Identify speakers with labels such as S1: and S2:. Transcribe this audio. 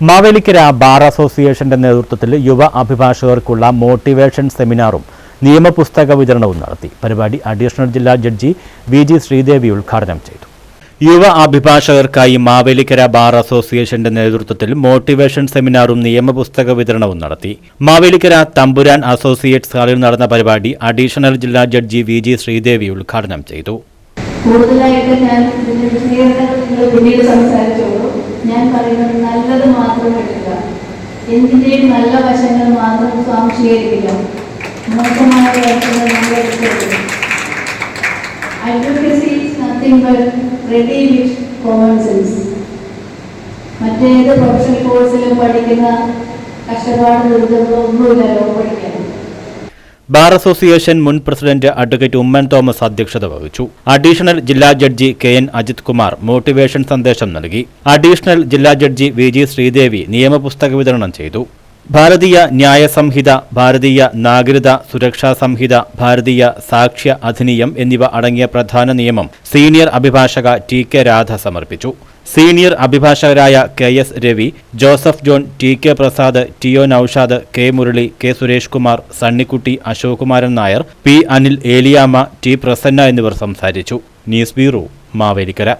S1: Mavelikkara bar അസോസിയേഷന്റെ നേതൃത്വത്തിൽ യുവ അഭിഭാഷകർക്കുള്ള മോട്ടിവേഷൻ സെമിനാറും നിയമപുസ്തക വിതരണവും നടത്തി. പരിപാടി അഡീഷണൽ ജില്ലാ ജഡ്ജി വി ജി ശ്രീദേവി ഉദ്ഘാടനം ചെയ്തു. യുവ അഭിഭാഷകർക്കായി മാവേലിക്കര ബാർ അസോസിയേഷന്റെ നേതൃത്വത്തിൽ മോട്ടിവേഷൻ സെമിനാറും നിയമപുസ്തക വിതരണവും നടത്തി. മാവേലിക്കര തമ്പുരാൻ അസോസിയേറ്റ്സ് ഹാളിൽ നടന്ന പരിപാടി അഡീഷണൽ ജില്ലാ ജഡ്ജി വി ജി ശ്രീദേവി ഉദ്ഘാടനം ചെയ്തു.
S2: കൂടുതലായിട്ട് ഞാൻ പിന്നീട് സംസാരിച്ചോളൂ. ഞാൻ പറയുന്നത് നല്ലത് മാത്രം എടുക്കുക എന്തിന്റെയും നല്ല വശങ്ങൾ മാത്രം സ്വാംശീകരിക്കുക മോശമായ വശങ്ങൾ നമ്മൾ എടുക്കരുത്. Advocacy is nothing but ready with common sense മറ്റേത് പ്രൊഫഷണൽ കോഴ്സിലും പഠിക്കുന്ന കഷ്ടപ്പാട് ദുരിതങ്ങളോ ഒന്നുമില്ലല്ലോ പഠിക്കാൻ
S1: ബാർ അസോസിയേഷൻ മുൻ പ്രസിഡന്റ് അഡ്വക്കേറ്റ് ഉമ്മൻ തോമസ് അധ്യക്ഷത വഹിച്ചു. അഡീഷണൽ ജില്ലാ judge K N Ajith Kumar motivation സന്ദേശം നൽകി. അഡീഷണൽ ജില്ലാ ജഡ്ജി വി ജി ശ്രീദേവി നിയമപുസ്തക വിതരണം ചെയ്തു. ഭാരതീയ ന്യായ സംഹിത ഭാരതീയ നാഗരിക സുരക്ഷാ സംഹിത ഭാരതീയ സാക്ഷ്യ അധിനിയം എന്നിവ അടങ്ങിയ പ്രധാന നിയമം സീനിയർ അഭിഭാഷക ടി കെ രാധ സമർപ്പിച്ചു. Senior അഭിഭാഷകരായ K S Ravi Joseph John T K Prasad T O Noushad K Murali K Suresh Kumar Sunnykutty Ashok Kumaran Nair P Anil Aleyamma T Prasanna എന്നിവർ സംസാരിച്ചു. News bureau Mavelikara.